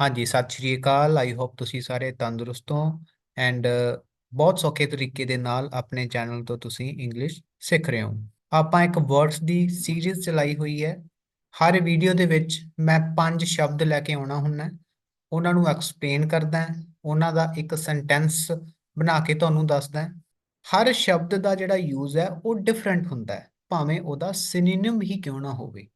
ਹਾਂਜੀ, ਸਤਿ ਸ਼੍ਰੀ ਅਕਾਲ। I hope ਤੁਸੀਂ ਸਾਰੇ ਤੰਦਰੁਸਤ ਹੋ ਐਂਡ ਬਹੁਤ ਸੌਖੇ ਤਰੀਕੇ ਦੇ ਨਾਲ ਆਪਣੇ ਚੈਨਲ ਤੋਂ ਤੁਸੀਂ ਇੰਗਲਿਸ਼ ਸਿੱਖ ਰਹੇ ਹੋ। ਆਪਾਂ ਇੱਕ ਵਰਡਸ ਦੀ ਸੀਰੀਜ਼ ਚਲਾਈ ਹੋਈ ਹੈ। ਹਰ ਵੀਡੀਓ ਦੇ ਵਿੱਚ ਮੈਂ ਪੰਜ ਸ਼ਬਦ ਲੈ ਕੇ ਆਉਣਾ ਹੁੰਦਾ ਉਹਨਾਂ ਨੂੰ ਐਕਸਪਲੇਨ ਕਰਦਾ ਉਹਨਾਂ ਦਾ ਇੱਕ ਸੈਂਟੈਂਸ ਬਣਾ ਕੇ ਤੁਹਾਨੂੰ ਦੱਸਦਾ ਹਰ ਸ਼ਬਦ ਦਾ ਜਿਹੜਾ ਯੂਜ਼ ਹੈ, ਉਹ ਡਿਫਰੈਂਟ ਹੁੰਦਾ ਹੈ। ਭਾਵੇਂ ਉਹਦਾ ਸਿਨੋਨਿਮ ਹੀ ਕਿਉਂ ਨਾ ਹੋਵੇ।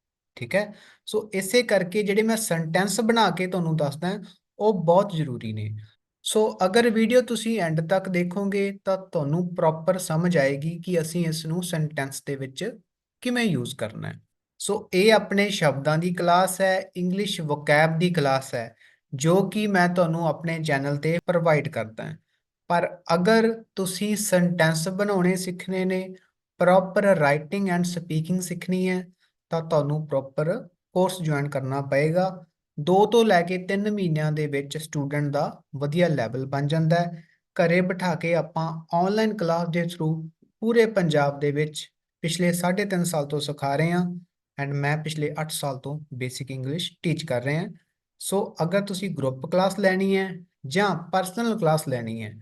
ਠੀਕ ਹੈ? ਸੋ ਇਸੇ ਕਰਕੇ ਜਿਹੜੇ ਮੈਂ ਸੈਂਟੈਂਸ ਬਣਾ ਕੇ ਤੁਹਾਨੂੰ ਦੱਸਦਾ, ਉਹ ਬਹੁਤ ਜ਼ਰੂਰੀ ਨੇ। ਸੋ ਅਗਰ ਵੀਡੀਓ ਤੁਸੀਂ ਐਂਡ ਤੱਕ ਦੇਖੋਗੇ, ਤਾਂ ਤੁਹਾਨੂੰ ਪ੍ਰੋਪਰ ਸਮਝ ਆਏਗੀ ਕਿ ਅਸੀਂ ਇਸ ਨੂੰ ਸੈਂਟੈਂਸ ਦੇ ਵਿੱਚ ਕਿਵੇਂ ਯੂਜ਼ ਕਰਨਾ ਹੈ। ਸੋ ਇਹ ਆਪਣੇ ਸ਼ਬਦਾਂ ਦੀ ਕਲਾਸ ਹੈ ਇੰਗਲਿਸ਼ ਵੋਕੈਬ ਦੀ ਕਲਾਸ ਹੈ, ਜੋ ਕਿ ਮੈਂ ਤੁਹਾਨੂੰ ਆਪਣੇ ਚੈਨਲ ਤੇ ਪ੍ਰੋਵਾਈਡ ਕਰਦਾ ਹਾਂ। ਪਰ ਅਗਰ ਤੁਸੀਂ ਸੈਂਟੈਂਸ ਬਣਾਉਣੇ ਸਿੱਖਣੇ ਨੇ ਪ੍ਰੋਪਰ ਰਾਈਟਿੰਗ ਐਂਡ ਸਪੀਕਿੰਗ ਸਿੱਖਣੀ ਹੈ ਤਾਂ ਤੁਹਾਨੂੰ ਪ੍ਰੋਪਰ ਕੋਰਸ ਜੁਆਇਨ ਕਰਨਾ ਪਏਗਾ। 2 ਤੋਂ ਲੈ ਕੇ 3 ਮਹੀਨਿਆਂ ਦੇ ਵਿੱਚ ਸਟੂਡੈਂਟ ਦਾ ਵਧੀਆ ਲੈਵਲ ਬਣ ਜਾਂਦਾ ਹੈ। ਘਰੇ ਬਿਠਾ ਕੇ ਆਪਾਂ ਆਨਲਾਈਨ ਕਲਾਸ ਦੇ ਥਰੂ ਪੂਰੇ ਪੰਜਾਬ ਦੇ ਵਿੱਚ ਪਿਛਲੇ 3.5 ਸਾਲ ਤੋਂ ਸਿਖਾ ਰਹੇ ਹਾਂ ਐਂਡ ਮੈਂ ਪਿਛਲੇ 8 ਸਾਲ ਤੋਂ ਬੇਸਿਕ ਇੰਗਲਿਸ਼ ਟੀਚ ਕਰ ਰਹੇ ਹਾਂ। ਸੋ ਅਗਰ ਤੁਸੀਂ ਗਰੁੱਪ ਕਲਾਸ ਲੈਣੀ ਹੈ ਜਾਂ ਪਰਸਨਲ ਕਲਾਸ ਲੈਣੀ ਹੈ,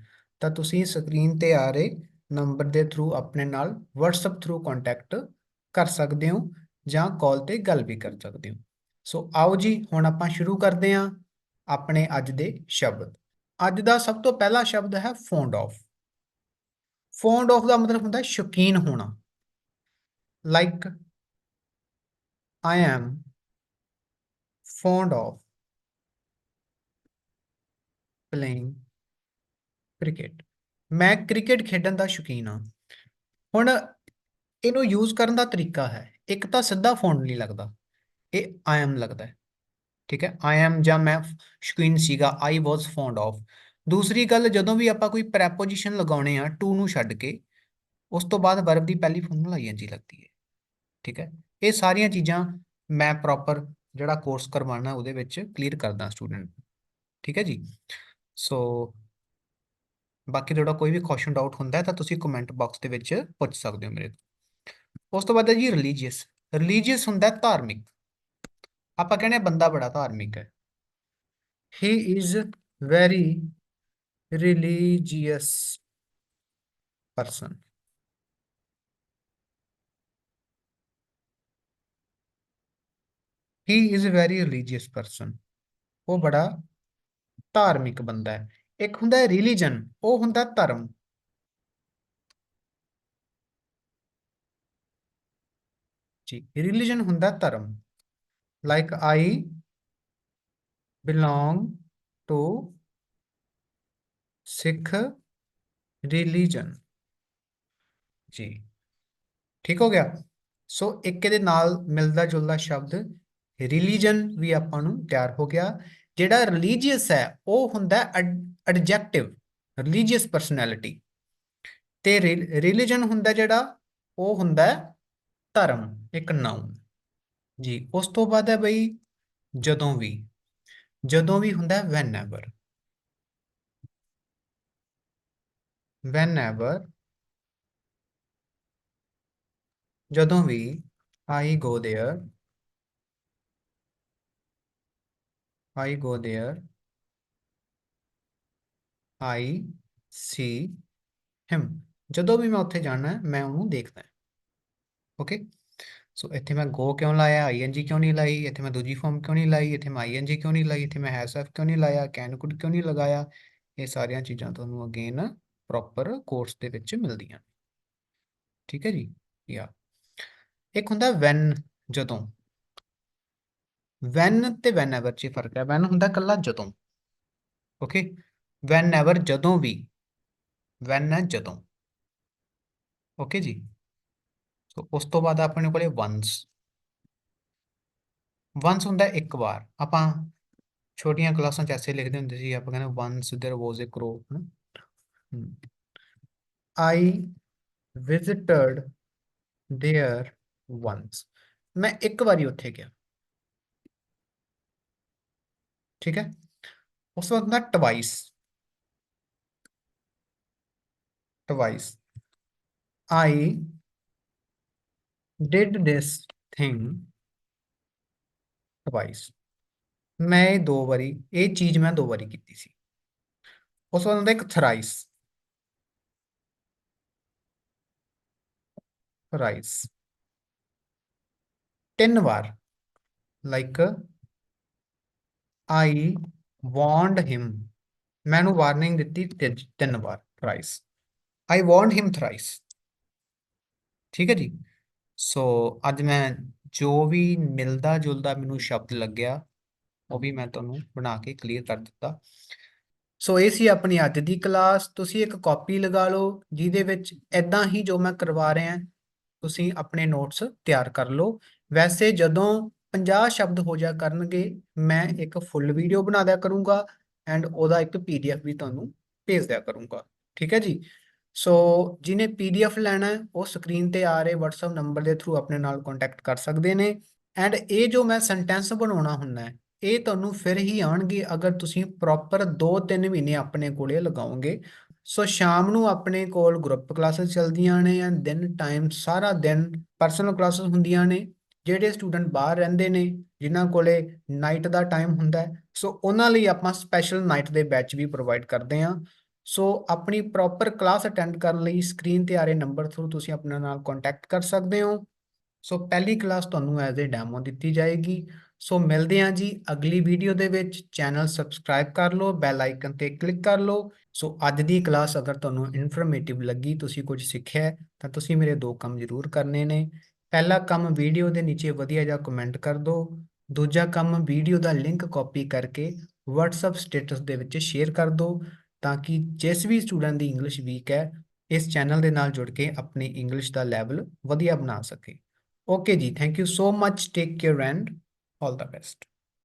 ਤਾਂ ਤੁਸੀਂ ਸਕਰੀਨ ਤੇ ਆ ਰਹੇ ਨੰਬਰ ਦੇ ਥਰੂ ਆਪਣੇ ਨਾਲ WhatsApp ਥਰੂ ਕੰਟੈਕਟ ਕਰ ਸਕਦੇ ਹੋ। ਜਾਂ ਕਾਲ ਤੇ ਗੱਲ ਵੀ ਕਰ ਸਕਦੇ ਹੋ। ਸੋ ਆਓ ਜੀ, ਹੁਣ ਆਪਾਂ ਸ਼ੁਰੂ ਕਰਦੇ ਹਾਂ ਆਪਣੇ ਅੱਜ ਦੇ ਸ਼ਬਦ। ਅੱਜ ਦਾ ਸਭ ਤੋਂ ਪਹਿਲਾ ਸ਼ਬਦ ਹੈ ਫੌਂਡ ਆਫ ਫੌਂਡ ਆਫ ਦਾ ਮਤਲਬ ਹੁੰਦਾ ਹੈ ਸ਼ੌਕੀਨ ਹੋਣਾ। Like I am fond of playing cricket ਮੈਂ ਕ੍ਰਿਕਟ ਖੇਡਣ ਦਾ ਸ਼ੌਕੀਨ ਹਾਂ। ਹੁਣ ਇਹਨੂੰ ਯੂਜ਼ ਕਰਨ ਦਾ ਤਰੀਕਾ ਹੈ। ਇੱਕ ਤਾਂ ਸਿੱਧਾ ਫੌਂਡ ਨਹੀਂ ਲੱਗਦਾ, ਇਹ ਆਈ ਐਮ ਲੱਗਦਾ ਹੈ, ਠੀਕ ਹੈ ਆਈ ਐਮ ਜਾਂ ਮੈਂ ਸ਼ਕੀਨ ਸੀਗਾ ਆਈ ਵਾਸ ਫੌਂਡ ਆਫ ਦੂਸਰੀ ਗੱਲ, ਜਦੋਂ ਵੀ ਆਪਾਂ ਕੋਈ ਪ੍ਰੈਪੋਜੀਸ਼ਨ ਲਗਾਉਣੇ ਆ ਟੂ ਨੂੰ ਛੱਡ ਕੇ, ਉਸ ਤੋਂ ਬਾਅਦ ਵਰਬ ਦੀ ਪਹਿਲੀ ਫਾਰਮ ਨੂੰ ਆਈਐਨਜੀ ਲੱਗਦੀ ਹੈ, ਠੀਕ ਹੈ, ਇਹ ਸਾਰੀਆਂ ਚੀਜ਼ਾਂ ਮੈਂ ਪ੍ਰੋਪਰ ਜਿਹੜਾ ਕੋਰਸ ਕਰਵਾਉਣਾ, ਉਹਦੇ ਵਿੱਚ ਕਲੀਅਰ ਕਰਦਾ ਸਟੂਡੈਂਟ ਠੀਕ ਹੈ ਜੀ। ਸੋ ਬਾਕੀ ਤੁਹਾਡਾ ਕੋਈ ਵੀ ਕੁਐਸਚਨ ਡਾਊਟ ਹੁੰਦਾ ਤਾਂ ਤੁਸੀਂ ਕਮੈਂਟ ਬਾਕਸ ਦੇ ਵਿੱਚ ਪੁੱਛ ਸਕਦੇ ਹੋ ਮੇਰੇ ਤੋਂ। ਉਸ ਤੋਂ ਬਾਅਦ ਹੈ ਜੀ ਰਿਲੀਜੀਅਸ ਰਿਲੀਜੀਅਸ ਹੁੰਦਾ ਧਾਰਮਿਕ। ਆਪਾਂ ਕਹਿੰਦੇ ਬੰਦਾ ਬੜਾ ਧਾਰਮਿਕ ਹੈ। He is very religious person he is very religious person ਉਹ ਬੜਾ ਧਾਰਮਿਕ ਬੰਦਾ ਹੈ। ਇੱਕ ਹੁੰਦਾ ਹੈ ਰਿਲੀਜਨ ਉਹ ਹੁੰਦਾ ਧਰਮ। ਜੀ ਰਿਲੀਜਨ ਹੁੰਦਾ ਧਰਮ। Like I belong to Sikh religion ਜੀ, ਠੀਕ ਹੋ ਗਿਆ? ਸੋ ਇੱਕ ਇਹਦੇ ਨਾਲ ਮਿਲਦਾ ਜੁਲਦਾ ਸ਼ਬਦ ਰਿਲੀਜਨ ਵੀ ਆਪਾਂ ਨੂੰ ਤਿਆਰ ਹੋ ਗਿਆ। ਜਿਹੜਾ ਰਿਲੀਜੀਅਸ ਹੈ, ਉਹ ਹੁੰਦਾ ਐਡਜੈਕਟਿਵ ਰਿਲੀਜੀਅਸ ਪਰਸਨੈਲਿਟੀ ਤੇ ਰਿਲੀਜਨ ਹੁੰਦਾ ਜਿਹੜਾ, ਉਹ ਹੁੰਦਾ ਧਰਮ ਇੱਕ ਨਾਉਨ ਜੀ ਉਸ ਤੋਂ ਬਾਅਦ ਹੈ ਬਈ ਜਦੋਂ ਵੀ ਜਦੋਂ ਵੀ ਹੁੰਦਾ ਵੈਨ ਐਵਰ ਵੈਨ ਐਵਰ ਜਦੋਂ ਵੀ I go there I go there. I see him. ਜਦੋਂ ਵੀ ਮੈਂ ਉੱਥੇ ਜਾਣਾ ਹੈ ਮੈਂ ਉਹਨੂੰ ਦੇਖਦਾ ਹਾਂ ਓਕੇ ਸੋ ਇੱਥੇ ਮੈਂ ਗੋ ਕਿਉਂ ਲਾਇਆ ਆਈਐਨਜੀ ਕਿਉਂ ਨਹੀਂ ਲਾਈ ਇੱਥੇ ਮੈਂ ਦੂਜੀ ਫਾਰਮ ਕਿਉਂ ਨਹੀਂ ਲਾਈ ਇੱਥੇ ਮੈਂ ਆਈਐਨਜੀ ਕਿਉਂ ਨਹੀਂ ਲਾਈ ਇੱਥੇ ਮੈਂ ਹੈਸ ਐਫ ਕਿਉਂ ਨਹੀਂ ਲਾਇਆ ਕੈਨ ਕੁਡ ਕਿਉਂ ਨਹੀਂ ਲਗਾਇਆ ਇਹ ਸਾਰੀਆਂ ਚੀਜ਼ਾਂ ਤੁਹਾਨੂੰ ਅਗੇਨ ਪ੍ਰੋਪਰ ਕੋਰਸ ਦੇ ਵਿੱਚ ਮਿਲਦੀਆਂ ਠੀਕ ਹੈ ਜੀ ਯਾ ਇੱਕ ਹੁੰਦਾ ਵੈਨ ਜਦੋਂ ਵੈਨ ਤੇ ਵੈਨ ਐਵਰ 'ਚ ਫ਼ਰਕ ਹੈ ਵੈਨ ਹੁੰਦਾ ਕੱਲਾ ਜਦੋਂ ਓਕੇ ਵੈਨ ਐਵਰ ਜਦੋਂ ਵੀ ਵੈਨ ਹੈ ਜਦੋਂ ਓਕੇ ਜੀ ਸੋ ਉਸ ਤੋਂ ਬਾਅਦ ਆਪਣੇ ਕੋਲੇ ਵਨਸ ਵਨਸ ਹੁੰਦਾ ਇੱਕ ਵਾਰ ਆਪਾਂ ਛੋਟੀਆਂ ਕਲਾਸਾਂ 'ਚ ਐਸੇ ਲਿਖਦੇ ਹੁੰਦੇ ਸੀ ਆਪਾਂ ਕਹਿੰਦੇ once there was a crow I visited there once ਮੈਂ ਇੱਕ ਵਾਰੀ ਉੱਥੇ ਗਿਆ ਠੀਕ ਹੈ ਉਸ ਤੋਂ ਬਾਅਦ twice twice I did this thing twice. ਮੈਂ ਇਹ ਦੋ ਵਾਰੀ, ਇਹ ਚੀਜ਼ ਮੈਂ ਦੋ ਵਾਰੀ ਕੀਤੀ ਸੀ। ਉਸ ਤੋਂ ਹੁੰਦਾ ਇੱਕ ਥਰਾਈਸ ਥਰਾਈਸ ਤਿੰਨ ਵਾਰ। ਲਾਈਕ ਆਈ ਵਾਂਟ ਹਿਮ ਮੈਨੂੰ ਵਾਰਨਿੰਗ ਦਿੱਤੀ ਤਿੰਨ ਵਾਰ। Thrice I want him thrice ਠੀਕ ਹੈ ਜੀ? ਸੋ ਅੱਜ ਮੈਂ ਜੋ ਵੀ ਮਿਲਦਾ ਜੁਲਦਾ ਮੈਨੂੰ ਸ਼ਬਦ ਲੱਗਿਆ, ਉਹ ਵੀ ਮੈਂ ਤੁਹਾਨੂੰ ਬਣਾ ਕੇ ਕਲੀਅਰ ਕਰ ਦਿੱਤਾ। ਸੋ ਇਹ ਸੀ ਆਪਣੀ ਅੱਜ ਦੀ ਕਲਾਸ ਤੁਸੀਂ ਇੱਕ ਕਾਪੀ ਲਗਾ ਲਓ, ਜਿਹਦੇ ਵਿੱਚ ਐਦਾਂ ਹੀ ਜੋ ਮੈਂ ਕਰਵਾ ਰਿਹਾ, ਤੁਸੀਂ ਆਪਣੇ ਨੋਟਸ ਤਿਆਰ ਕਰ ਲਓ। ਵੈਸੇ ਜਦੋਂ 50 ਸ਼ਬਦ ਹੋ ਜਾ ਕਰਨਗੇ, ਮੈਂ ਇੱਕ ਫੁੱਲ ਵੀਡੀਓ ਬਣਾ ਦਿਆ ਕਰੂੰਗਾ ਐਂਡ ਉਹਦਾ ਇੱਕ ਪੀਡੀਐਫ ਵੀ ਤੁਹਾਨੂੰ ਭੇਜ ਦਿਆ ਕਰੂੰਗਾ। ਠੀਕ ਹੈ ਜੀ? ਸੋ ਜਿਹਨੇ ਪੀਡੀਐਫ ਲੈਣਾ ਹੈ, ਉਹ ਸਕਰੀਨ ਤੇ ਆ ਰਹੇ WhatsApp ਨੰਬਰ ਦੇ ਥਰੂ ਆਪਣੇ ਨਾਲ ਕੰਟੈਕਟ ਕਰ ਸਕਦੇ ਨੇ। ਐਂਡ ਇਹ ਜੋ ਮੈਂ ਸੈਂਟੈਂਸ ਬਣਾਉਣਾ ਹੁੰਦਾ ਹੈ, ਇਹ ਤੁਹਾਨੂੰ ਫਿਰ ਹੀ ਆਉਣਗੇ ਅਗਰ ਤੁਸੀਂ ਪ੍ਰੋਪਰ 2-3 ਮਹੀਨੇ ਆਪਣੇ ਕੋਲੇ ਲਗਾਓਗੇ। ਸੋ ਸ਼ਾਮ ਨੂੰ ਆਪਣੇ ਕੋਲ ਗਰੁੱਪ ਕਲਾਸਿਸ ਚੱਲਦੀਆਂ ਨੇ ਐਂਡ ਦਿਨ ਟਾਈਮ ਸਾਰਾ ਦਿਨ ਪਰਸਨਲ ਕਲਾਸਿਸ ਹੁੰਦੀਆਂ ਨੇ, ਜਿਹੜੇ ਸਟੂਡੈਂਟ ਬਾਹਰ ਰਹਿੰਦੇ ਨੇ, ਜਿਨ੍ਹਾਂ ਕੋਲੇ ਨਾਈਟ ਦਾ ਟਾਈਮ ਹੁੰਦਾ ਹੈ। ਸੋ ਉਹਨਾਂ ਲਈ ਆਪਾਂ ਸਪੈਸ਼ਲ ਨਾਈਟ ਦੇ ਬੈਚ ਵੀ ਪ੍ਰੋਵਾਈਡ ਕਰਦੇ ਹਾਂ। ਸੋ ਆਪਣੀ ਪ੍ਰੋਪਰ ਕਲਾਸ ਅਟੈਂਡ ਕਰਨ ਲਈ ਸਕਰੀਨ ਤੇ ਆ ਰਹੇ ਨੰਬਰ ਥਰੂ ਤੁਸੀਂ ਆਪਣੇ ਨਾਲ ਕੰਟੈਕਟ ਕਰ ਸਕਦੇ ਹੋ। ਸੋ ਪਹਿਲੀ ਕਲਾਸ ਤੁਹਾਨੂੰ ਐਜ਼ ਅ ਡੈਮੋ ਦਿੱਤੀ ਜਾਏਗੀ। ਸੋ ਮਿਲਦੇ ਹਾਂ ਜੀ ਅਗਲੀ ਵੀਡੀਓ ਦੇ ਵਿੱਚ। ਚੈਨਲ ਸਬਸਕ੍ਰਾਈਬ ਕਰ ਲਓ ਬੈਲ ਆਈਕਨ ਤੇ ਕਲਿੱਕ ਕਰ ਲਓ। ਸੋ ਅੱਜ ਦੀ ਕਲਾਸ ਅਗਰ ਤੁਹਾਨੂੰ ਇਨਫੋਰਮੇਟਿਵ ਲੱਗੀ, ਤੁਸੀਂ ਕੁਝ ਸਿੱਖਿਆ ਤਾਂ ਤੁਸੀਂ ਮੇਰੇ ਦੋ ਕੰਮ ਜ਼ਰੂਰ ਕਰਨੇ ਨੇ। ਪਹਿਲਾ ਕੰਮ ਵੀਡੀਓ ਦੇ ਨੀਚੇ ਵਧੀਆ ਜਿਹਾ ਕਮੈਂਟ ਕਰ ਦਿਓ ਦੂਜਾ ਕੰਮ ਵੀਡੀਓ ਦਾ ਲਿੰਕ ਕਾਪੀ ਕਰਕੇ WhatsApp ਸਟੇਟਸ ਦੇ ਵਿੱਚ ਸ਼ੇਅਰ ਕਰ ਦਿਓ ਤਾਂ ਕਿ ਜਿਸ ਵੀ ਸਟੂਡੈਂਟ ਦੀ ਇੰਗਲਿਸ਼ ਵੀਕ ਹੈ, ਇਸ ਚੈਨਲ ਦੇ ਨਾਲ ਜੁੜ ਕੇ ਆਪਣੀ ਇੰਗਲਿਸ਼ ਦਾ ਲੈਵਲ ਵਧੀਆ ਬਣਾ ਸਕੇ। ਓਕੇ ਜੀ thank you so much take care and all the best